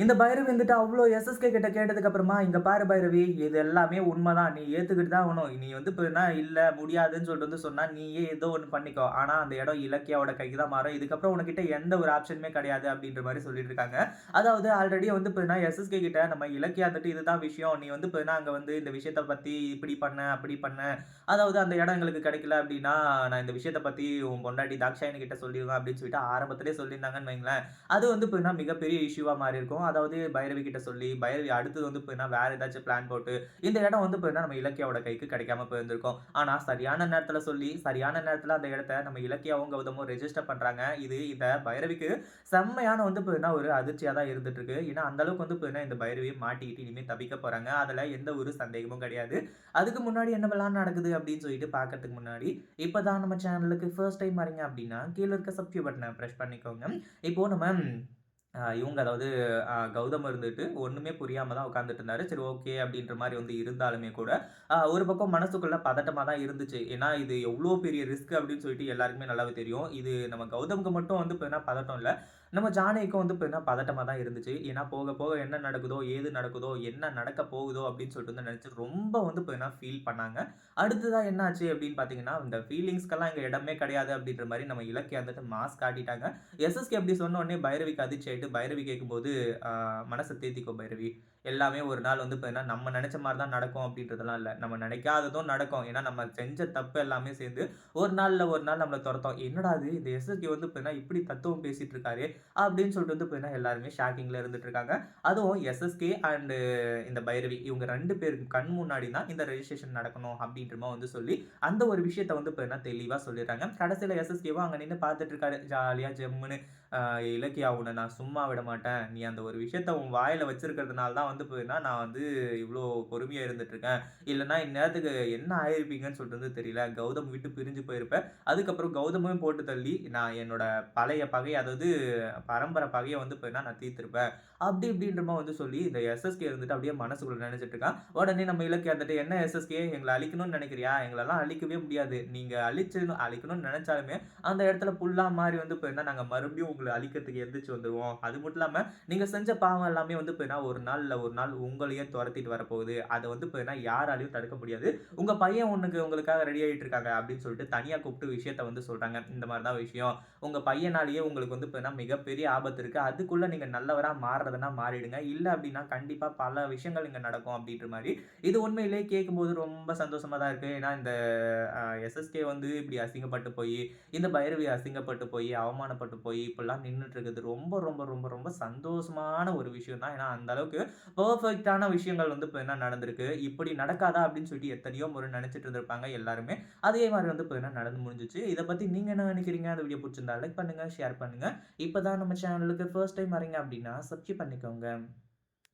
இந்த பைரவி வந்துட்டு அவ்வளோ எஸ்எஸ்கே கிட்ட கேட்டதுக்கு அப்புறமா இங்க பாரு பைரவி இது எல்லாமே உண்மைதான். நீ ஏத்துக்கிட்டு தான் ஆகணும். நீ வந்து இப்போ என்ன இல்ல முடியாதுன்னு சொல்லிட்டு வந்து சொன்னா நீயே ஏதோ ஒன்று பண்ணிக்கோ. ஆனா அந்த இடம் இலக்கியாவோட கைக்கு தான் மாறும். இதுக்கப்புறம் உனக்கிட்ட எந்த ஒரு ஆப்ஷனுமே கிடையாது அப்படின்ற மாதிரி சொல்லிட்டு இருக்காங்க. அதாவது ஆல்ரெடி வந்து இப்போ என்ன எஸ்எஸ்கே கிட்ட நம்ம இலக்கியா வந்துட்டு இதுதான் விஷயம். நீ வந்து இப்போ என்ன அங்க வந்து இந்த விஷயத்த பத்தி இப்படி பண்ண அப்படி பண்ண. அதாவது அந்த இடம் எங்களுக்கு கிடைக்கல அப்படின்னா நான் இந்த விஷயத்த பத்தி உன் பொண்டாட்டி தாக்ஷாயனி கிட்ட சொல்லிடுவேன் அப்படின்னு சொல்லிட்டு ஆரம்பத்திலே சொல்லியிருந்தாங்கன்னு வைங்களேன். அது வந்து இப்போ மிகப்பெரிய இஷ்யூவா மாறி இருக்கும் அதாவது பைரவி கிட்ட சொல்லி பைரவி அடுத்தது வந்து இப்போ என்ன வேற ஏதாச்சும் பிளான் போட்டு இந்த இடம் வந்து இப்போ நம்ம இலக்கியாவோட கைக்கு கிடைக்காம போயிருந்திருக்கோம். ஆனா சரியான நேரத்துல சொல்லி சரியான நேரத்துல அந்த இடத்த நம்ம இலக்கியாவும் கௌதமும் ரெஜிஸ்டர் பண்றாங்க. இது இந்த பைரவிக்கு செம்மையான வந்து இப்போ ஒரு அதிர்ச்சியா தான் இருந்துட்டு இருக்கு ஏன்னா அந்த அளவுக்கு வந்து இப்போ என்ன இந்த பைரவியை மாட்டிக்கிட்டு இனிமே தப்பிக்க போறாங்க. அதுல எந்த ஒரு சந்தேகமும் கிடையாது. அதுக்கு முன்னாடி என்ன நடக்குது அப்படின்னு சொல்லிட்டு பார்க்கறதுக்கு முன்னாடி இப்போதான் நம்ம சேனலுக்கு ஃபர்ஸ்ட் டைம் வரீங்க அப்படின்னா கீழே இருக்க சப்ஸ்கிரைப் பட்டனை ப்ரெஸ் பண்ணிக்கோங்க. இப்போ நம்ம இவங்க அதாவது கௌதம் இருந்துட்டு ஒன்றுமே புரியாமல் தான் உட்காந்துட்டு இருந்தாரு சரி ஓகே அப்படின்ற மாதிரி வந்து இருந்தாலுமே கூட ஒரு பக்கம் மனசுக்குள்ளே பதட்டமாக தான் இருந்துச்சு. ஏன்னா இது எவ்வளோ பெரிய ரிஸ்க் அப்படின்னு சொல்லிட்டு எல்லாருக்குமே நல்லாவே தெரியும். இது நம்ம கௌதமுக்கு மட்டும் வந்து இப்போ என்ன பதட்டம் இல்லை. நம்ம ஜானகிக்கும் வந்து இப்போ என்ன பதட்டமாக தான் இருந்துச்சு. ஏன்னா போக போக என்ன நடக்குதோ ஏது நடக்குதோ என்ன நடக்க போகுதோ அப்படின்னு சொல்லிட்டு வந்து நினச்சி ரொம்ப வந்து இப்போ என்ன ஃபீல் பண்ணாங்க. அடுத்ததாக என்ன ஆச்சு அப்படின்னு பார்த்தீங்கன்னா இந்த ஃபீலிங்ஸ்க்கெல்லாம் இங்கே இடமே கிடையாது அப்படின்ற மாதிரி நம்ம இலக்கிய வந்துட்டு மாஸ் காட்டிட்டாங்க. எஸ்எஸ்கே அப்படி சொன்ன உடனே பைரவிக்கு அதிர்ச்சி ஆகிட்டு பைரவி கேட்கும்போது மனசை தேத்திக்கோ பைரவி. எல்லாமே ஒரு நாள் வந்து பார்த்தீங்கன்னா நம்ம நினச்ச மாதிரி தான் நடக்கும் அப்படின்றதெல்லாம் இல்லை. நம்ம நினைக்காததும் நடக்கும். ஏன்னா நம்ம செஞ்ச தப்பு எல்லாமே சேர்ந்து ஒரு நாளில் ஒரு நாள் நம்மளை துரத்தோம். என்னடா இது? இந்த எஸ்எஸ்கே வந்து பார்த்தீங்கன்னா இப்படி தத்துவம் பேசிகிட்டு இருக்காரு அப்படின்னு சொல்லிட்டு வந்து பார்த்தீங்கன்னா எல்லாருமே ஷாக்கிங்கில் இருந்துட்டு இருக்காங்க. அதுவும் எஸ்எஸ்கே அண்டு இந்த பைரவி இவங்க ரெண்டு பேருக்கு கண் முன்னாடி தான் இந்த ரெஜிஸ்ட்ரேஷன் நடக்கணும் அப்படின்றமா வந்து சொல்லி அந்த ஒரு விஷயத்த வந்து இப்போ என்ன தெளிவாக சொல்லிடுறாங்க. கடைசியில் எஸ்எஸ்கேவும் அங்கே நின்று பார்த்துட்டு இருக்காரு. ஜாலியாக ஜெம்முன்னு. இலக்கியா உன்னை நான் சும்மா விட மாட்டேன் நீ அந்த ஒரு விஷயத்த உன் வாயில வச்சிருக்கிறதுனால தான் வந்து போயின்னா நான் வந்து இவ்வளோ பொறுமையாக இருந்துட்டு இருக்கேன் இல்லைன்னா இந்நேரத்துக்கு என்ன ஆயிருப்பீங்கன்னு சொல்லிட்டு வந்து தெரியல. கௌதம் விட்டு பிரிஞ்சு போயிருப்பேன் அதுக்கப்புறம் கௌதமும் போட்டு தள்ளி நான் என்னோட பழைய பகை அதாவது பரம்பரை பகையை வந்து போயின்னா நான் தீர்த்திருப்பேன். அப்படி இப்படின்றமா வந்து சொல்லி இந்த எஸ்எஸ்கே இருந்துட்டு அப்படியே மனசுக்குள்ள நினைச்சிட்டு இருக்கான் உடனே நம்ம இலக்கிய வந்துட்டு என்ன எஸ்எஸ்கே எங்களை அழிக்கணும்னு நினைக்கிறியா? எங்களெல்லாம் அழிக்கவே முடியாது. நீங்க அழிச்சு அழிக்கணும்னு நினைச்சாலுமே அந்த இடத்துல புல்லா மாதிரி வந்து போயிருந்தா நாங்க மறுபடியும் உங்களை அழிக்கிறதுக்கு எந்திரிச்சு வந்துடுவோம் அது மட்டும் இல்லாம நீங்க செஞ்ச பாவம் எல்லாமே வந்து போயினா ஒரு நாள் இல்லை ஒரு நாள் உங்களையே துரத்திட்டு வரப்போகுது. அதை வந்து போயினா யாராலையும் தடுக்க முடியாது. உங்க பையன் ஒண்ணுக்கு உங்களுக்காக ரெடி ஆகிட்டு இருக்காங்க அப்படின்னு சொல்லிட்டு தனியாக கூப்பிட்டு விஷயத்த வந்து சொல்றாங்க. இந்த மாதிரி தான் விஷயம். உங்க பையனாலேயே உங்களுக்கு வந்து போயினா மிகப்பெரிய ஆபத்து இருக்கு. அதுக்குள்ளே நீங்கள் நல்லவராக மாறுறதுனா மாறிடுங்க. இல்லை அப்படின்னா கண்டிப்பாக பல விஷயங்கள் இங்கே நடக்கும் அப்படின்ற மாதிரி. இது உண்மையிலேயே கேட்கும்போது ரொம்ப சந்தோஷமா தான் இருக்கு. ஏன்னா இந்த எஸ்எஸ்கே வந்து இப்படி அசிங்கப்பட்டு போய் இந்த பைரவி அசிங்கப்பட்டு போய் அவமானப்பட்டு போய் இப்படிலாம் நின்றுட்டு இருக்குது ரொம்ப ரொம்ப ரொம்ப ரொம்ப சந்தோஷமான ஒரு விஷயம் தான் ஏன்னா அந்த அளவுக்கு பர்ஃபெக்டான விஷயங்கள் வந்து இப்போ என்ன நடந்திருக்கு? இப்படி நடக்காதா? அப்படின்னு சொல்லிட்டு எத்தனையோ முறை நினைச்சிட்டு இருந்திருப்பாங்க எல்லாருமே. அதே மாதிரி வந்து இப்போ என்ன நடந்து முடிஞ்சிச்சு? இதை பத்தி நீங்க என்ன நினைக்கிறீங்க? அந்த வீடியோ பிடிச்சிருந்தா லைக் பண்ணுங்க ஷேர் பண்ணுங்க. இப்பதான் நம்ம சேனலுக்கு ஃபர்ஸ்ட் டைம் வரீங்க அப்படின்னா சப்ஸ்கிரைப் பண்ணிக்கோங்க.